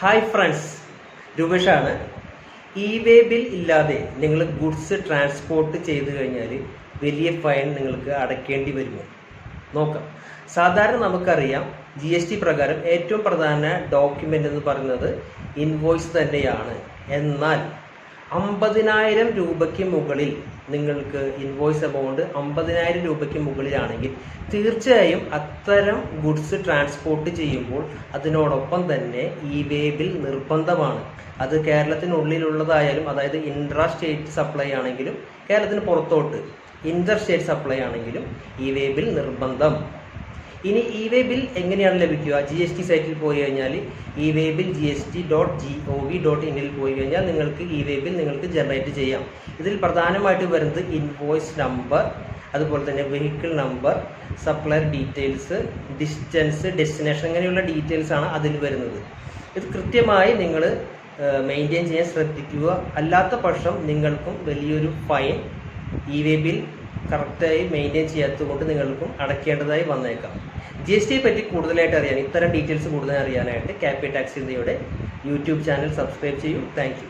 Hi friends രൂപേഷാണ് E way bill ഇല്ലാതെ നിങ്ങൾ ഗുഡ്സ് ട്രാൻസ്പോർട്ട് ചെയ്തു കഴിഞ്ഞാൽ വലിയ ഫൈൻ നിങ്ങൾക്ക് അടയ്ക്കേണ്ടി വരുമോ? നോക്കാം. സാധാരണ നമുക്കറിയാം ജി എസ് ടി പ്രകാരം ഏറ്റവും പ്രധാന ഡോക്യുമെന്റ് എന്ന് പറയുന്നത് ഇൻവോയ്സ് തന്നെയാണ്. എന്നാൽ അമ്പതിനായിരം രൂപയ്ക്ക് മുകളിൽ നിങ്ങൾക്ക് ഇൻവോയ്സ് എമൗണ്ട് അമ്പതിനായിരം രൂപയ്ക്ക് മുകളിലാണെങ്കിൽ തീർച്ചയായും അത്തരം ഗുഡ്സ് ട്രാൻസ്പോർട്ട് ചെയ്യുമ്പോൾ അതിനോടൊപ്പം തന്നെ ഇ വേ ബിൽ നിർബന്ധമാണ്. അത് കേരളത്തിനുള്ളിലുള്ളതായാലും അതായത് ഇൻട്രാ സ്റ്റേറ്റ് സപ്ലൈ ആണെങ്കിലും കേരളത്തിന് പുറത്തോട്ട് ഇന്റർ സ്റ്റേറ്റ് സപ്ലൈ ആണെങ്കിലും ഇ വേ ബിൽ നിർബന്ധം. ഇനി ഇ വേ ബിൽ എങ്ങനെയാണ് ലഭിക്കുക? ജി എസ് ടി സൈറ്റിൽ പോയി കഴിഞ്ഞാൽ E way bill G S T dot G O V dot ഇനിൽ പോയി കഴിഞ്ഞാൽ നിങ്ങൾക്ക് ഇ വേ ബിൽ നിങ്ങൾക്ക് ജനറേറ്റ് ചെയ്യാം. ഇതിൽ പ്രധാനമായിട്ട് വരുന്നത് ഇൻവോയ്സ് നമ്പർ അതുപോലെ തന്നെ vehicle number supplier details distance destination അങ്ങനെയുള്ള ഡീറ്റെയിൽസ് ആണ് അതിൽ വരുന്നത്. ഇത് കൃത്യമായി നിങ്ങൾ മെയിന്റെയിൻ ചെയ്യാൻ ശ്രദ്ധിക്കുക. അല്ലാത്ത പക്ഷം നിങ്ങൾക്കും വലിയൊരു ഫൈൻ ഇ വേ ബിൽ കറക്റ്റായി മെയിന്റെയിൻ ചെയ്യാത്തത് കൊണ്ട് നിങ്ങൾക്കും അടയ്ക്കേണ്ടതായി വന്നേക്കാം. ജി എസ് ടിയെ പറ്റി കൂടുതലായിട്ട് അറിയാൻ ഇത്തരം ഡീറ്റെയിൽസ് കൂടുതൽ അറിയാനായിട്ട് ക്യാപി ടാക്സ് ഇന്ത്യയുടെ യൂട്യൂബ് ചാനൽ സബ്സ്ക്രൈബ് ചെയ്യൂ താങ്ക്